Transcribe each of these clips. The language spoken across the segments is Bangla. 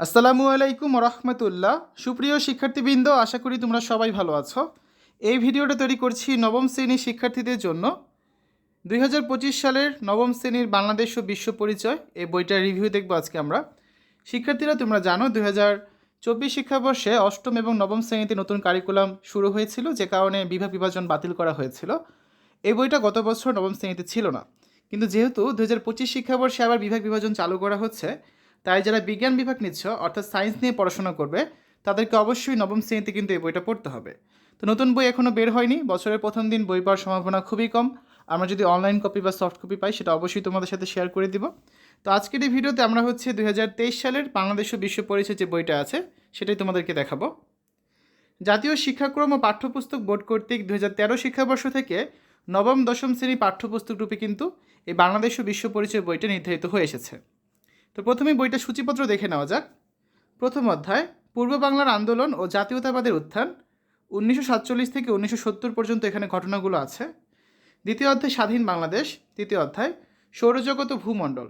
আসসালামু আলাইকুম রহমতুল্লাহ সুপ্রিয় শিক্ষার্থীবৃন্দ, আশা করি তোমরা সবাই ভালো আছো। এই ভিডিওটা তৈরি করছি নবম শ্রেণির শিক্ষার্থীদের জন্য। দুই হাজার পঁচিশ সালের নবম শ্রেণির বাংলাদেশ ও বিশ্ব পরিচয় এই বইটার রিভিউ দেখব আজকে আমরা। শিক্ষার্থীরা, তোমরা জানো, দুই হাজার চব্বিশ শিক্ষাবর্ষে অষ্টম এবং নবম শ্রেণীতে নতুন কারিকুলাম শুরু হয়েছিল, যে কারণে বিভাগ বিভাজন বাতিল করা হয়েছিল। এই বইটা গত বছর নবম শ্রেণীতে ছিল না। কিন্তু যেহেতু দু হাজার পঁচিশ শিক্ষাবর্ষে আবার বিভাগ বিভাজন চালু করা হচ্ছে তাই যারা বিজ্ঞান বিভাগ নিচ্ছ, অর্থাৎ সায়েন্স নিয়ে পড়াশোনা করবে, তাদেরকে অবশ্যই নবম শ্রেণীতে কিন্তু এই বইটা পড়তে হবে। তো নতুন বই এখনও বের হয়নি, বছরের প্রথম দিন বই পাওয়ার সম্ভাবনা খুবই কম। আমরা যদি অনলাইন কপি বা সফট কপি পাই, সেটা অবশ্যই তোমাদের সাথে শেয়ার করে দিব। তো আজকের এই ভিডিওতে আমরা হচ্ছে দু হাজার তেইশ সালের বাংলাদেশ ও বিশ্ব পরিচয় যে বইটা আছে, সেটাই তোমাদেরকে দেখাবো। জাতীয় শিক্ষাক্রম ও পাঠ্যপুস্তক বোর্ড কর্তৃক দু হাজার তেরো শিক্ষাবর্ষ থেকে নবম, দশম শ্রেণি পাঠ্যপুস্তক রূপে কিন্তু এই বাংলাদেশ ও বিশ্ব পরিচয় বইটা নির্ধারিত হয়ে এসেছে। তো প্রথমে বইটা সূচিপত্র দেখে নেওয়া যাক। প্রথম অধ্যায়, পূর্ব বাংলার আন্দোলন ও জাতীয়তাবাদের উত্থান। উনিশশো সাতচল্লিশ থেকে উনিশশো সত্তর পর্যন্ত এখানে ঘটনাগুলো আছে। দ্বিতীয় অধ্যায়, স্বাধীন বাংলাদেশ। তৃতীয় অধ্যায়, সৌরজগৎ ও ভূমণ্ডল।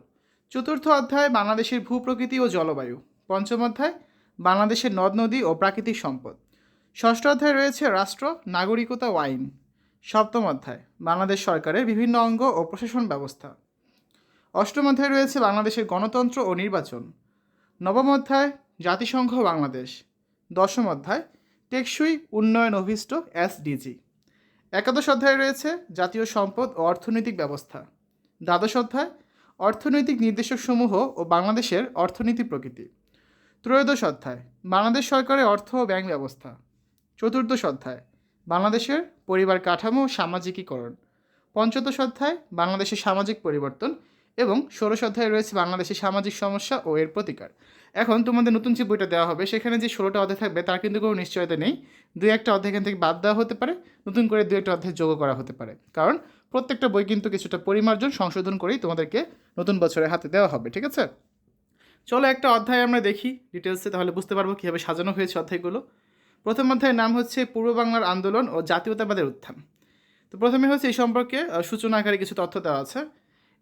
চতুর্থ অধ্যায়, বাংলাদেশের ভূপ্রকৃতি ও জলবায়ু। পঞ্চম অধ্যায়, বাংলাদেশের নদ, নদী ও প্রাকৃতিক সম্পদ। ষষ্ঠ অধ্যায় রয়েছে রাষ্ট্র, নাগরিকতা ও আইন। সপ্তম অধ্যায়, বাংলাদেশ সরকারের বিভিন্ন অঙ্গ ও প্রশাসন ব্যবস্থা। অষ্টম অধ্যায় রয়েছে বাংলাদেশের গণতন্ত্র ও নির্বাচন। নবম অধ্যায়, জাতিসংঘ বাংলাদেশ। দশম অধ্যায়, টেকসই উন্নয়ন অভিষ্ট এসডিজি একাদশ অধ্যায় রয়েছে জাতীয় সম্পদ ও অর্থনৈতিক ব্যবস্থা। দ্বাদশ অধ্যায়, অর্থনৈতিক নির্দেশকসমূহ ও বাংলাদেশের অর্থনীতি প্রকৃতি। ত্রয়োদশ অধ্যায়, বাংলাদেশ সরকারের অর্থ ও ব্যাংক ব্যবস্থা। চতুর্দশ অধ্যায়, বাংলাদেশের পরিবার কাঠামো সামাজিকীকরণ। পঞ্চদশ অধ্যায়, বাংলাদেশের সামাজিক পরিবর্তন এবং ষোড়শ অধ্যায়ে রয়েছে বাংলাদেশের সামাজিক সমস্যা ও এর প্রতিকার। এখন তোমাদের নতুন যে বইটা দেওয়া হবে, সেখানে যে ষোলোটা অধ্যায় থাকবে, তার কিন্তু কোনো নিশ্চয়তা নেই। দুই একটা অধ্যায় এখান থেকে বাদ দেওয়া হতে পারে, নতুন করে দু একটা অধ্যায় যোগ করা হতে পারে। কারণ প্রত্যেকটা বই কিন্তু কিছুটা পরিমার্জন, সংশোধন করেই তোমাদেরকে নতুন বছরের হাতে দেওয়া হবে, ঠিক আছে? চলো একটা অধ্যায় আমরা দেখি ডিটেলসে তাহলে বুঝতে পারব কীভাবে সাজানো হয়েছে অধ্যায়গুলো। প্রথম অধ্যায়ের নাম হচ্ছে পূর্ব বাংলার আন্দোলন ও জাতীয়তাবাদের উত্থান। তো প্রথমে হচ্ছে এই সম্পর্কে সূচনা আকারে কিছু তথ্য দেওয়া আছে।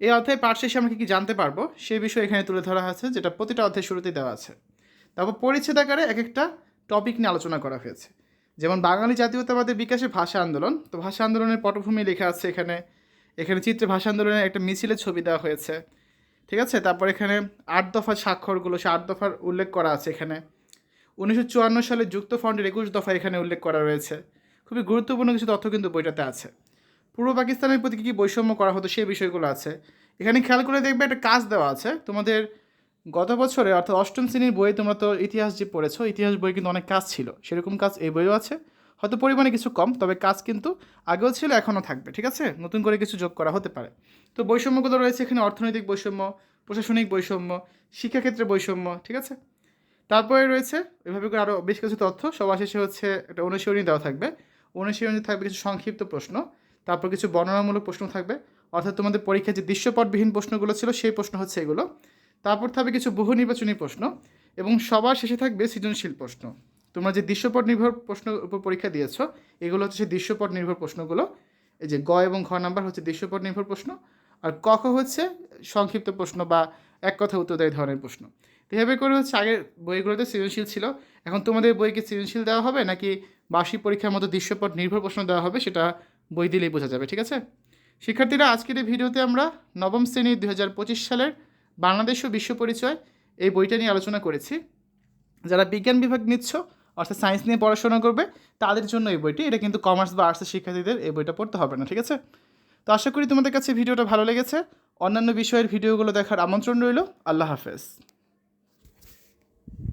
এই অধ্যায় পাঠ শেষে আমরা কী কী জানতে পারব? সেই বিষয়ে এখানে তুলে ধরা আছে যেটা প্রতিটা অধ্যায় শুরুতে দেওয়া আছে। তারপর পরিচ্ছেদ আকারে এক একটা টপিক নিয়ে আলোচনা করা হয়েছে। যেমন বাঙালি জাতীয়তাবাদের বিকাশে ভাষা আন্দোলন। তো ভাষা আন্দোলনের পটভূমি লেখা আছে এখানে। এখানে চিত্রে ভাষা আন্দোলনের একটা মিছিলের ছবি দেওয়া হয়েছে। ঠিক আছে? তারপর এখানে আট দফা স্বাক্ষরগুলো, সে আট দফার উল্লেখ করা আছে এখানে। উনিশশো চুয়ান্ন সালে যুক্ত ফ্রন্টের একুশ দফা এখানে উল্লেখ করা রয়েছে। খুবই গুরুত্বপূর্ণ কিছু তথ্য কিন্তু বইটাতে আছে। পূর্ব পাকিস্তানের প্রতি কী বৈষম্য করা হতো সেই বিষয়গুলো আছে। এখানে খেয়াল করে দেখবে একটা কাজ দেওয়া আছে। তোমাদের গত বছরে অর্থাৎ অষ্টম শ্রেণির বইয়ে তোমরা তো ইতিহাস যে পড়েছো, ইতিহাস বই কিন্তু অনেক কাজ ছিল। সেরকম কাজ এই বইও আছে। হয়তো পরিমাণে কিছু কম, তবে কাজ কিন্তু আগেও ছিল, এখনও থাকবে, ঠিক আছে? নতুন করে কিছু যোগ করা হতে পারে। তো বৈষম্যগুলো রয়েছে এখানে, অর্থনৈতিক বৈষম্য, প্রশাসনিক বৈষম্য, শিক্ষাক্ষেত্রে বৈষম্য, ঠিক আছে? তারপরে রয়েছে, এভাবে করে আরও বেশ কিছু তথ্য। সবার শেষে হচ্ছে একটা অনুশীলনী দেওয়া থাকবে। অনুশীলনী থাকবে কিছু সংক্ষিপ্ত প্রশ্ন। তারপর কিছু বর্ণনামূলক প্রশ্ন থাকবে। অর্থাৎ তোমাদের পরীক্ষায় যে দৃশ্যপটবিহীন প্রশ্নগুলো ছিল, সেই প্রশ্ন হচ্ছে এগুলো। তারপর থাকবে কিছু বহু নির্বাচনী প্রশ্ন এবং সবার শেষে থাকবে সৃজনশীল প্রশ্ন। তোমরা যে দৃশ্যপট নির্ভর প্রশ্ন উপর পরীক্ষা দিয়েছ, এগুলো হচ্ছে সেই দৃশ্যপট নির্ভর প্রশ্নগুলো। এই যে গ এবং ঘ নাম্বার হচ্ছে দৃশ্যপট নির্ভর প্রশ্ন আর ক খ হচ্ছে সংক্ষিপ্ত প্রশ্ন বা এক কথা উত্তর দেয় ধরনের প্রশ্ন। এভাবে করে হচ্ছে আগের বইগুলোতে সৃজনশীল ছিল। এখন তোমাদের বইকে সৃজনশীল দেওয়া হবে নাকি বার্ষিক পরীক্ষার মতো দৃশ্যপট নির্ভর প্রশ্ন দেওয়া হবে সেটা বই দিলেই বোঝা যাবে, ঠিক আছে? শিক্ষার্থীরা, আজকের এই ভিডিওতে আমরা নবম শ্রেণির দু হাজার পঁচিশ সালের বাংলাদেশ ও বিশ্ব পরিচয় এই বইটা নিয়ে আলোচনা করেছি। যারা বিজ্ঞান বিভাগ নিচ্ছ, অর্থাৎ সায়েন্স নিয়ে পড়াশোনা করবে, তাদের জন্য এই বইটি। এটা কিন্তু কমার্স বা আর্টসের শিক্ষার্থীদের এই বইটা পড়তে হবে না, ঠিক আছে? তো আশা করি তোমাদের কাছে ভিডিওটা ভালো লেগেছে। অন্যান্য বিষয়ের ভিডিওগুলো দেখার আমন্ত্রণ রইল। আল্লাহ হাফেজ।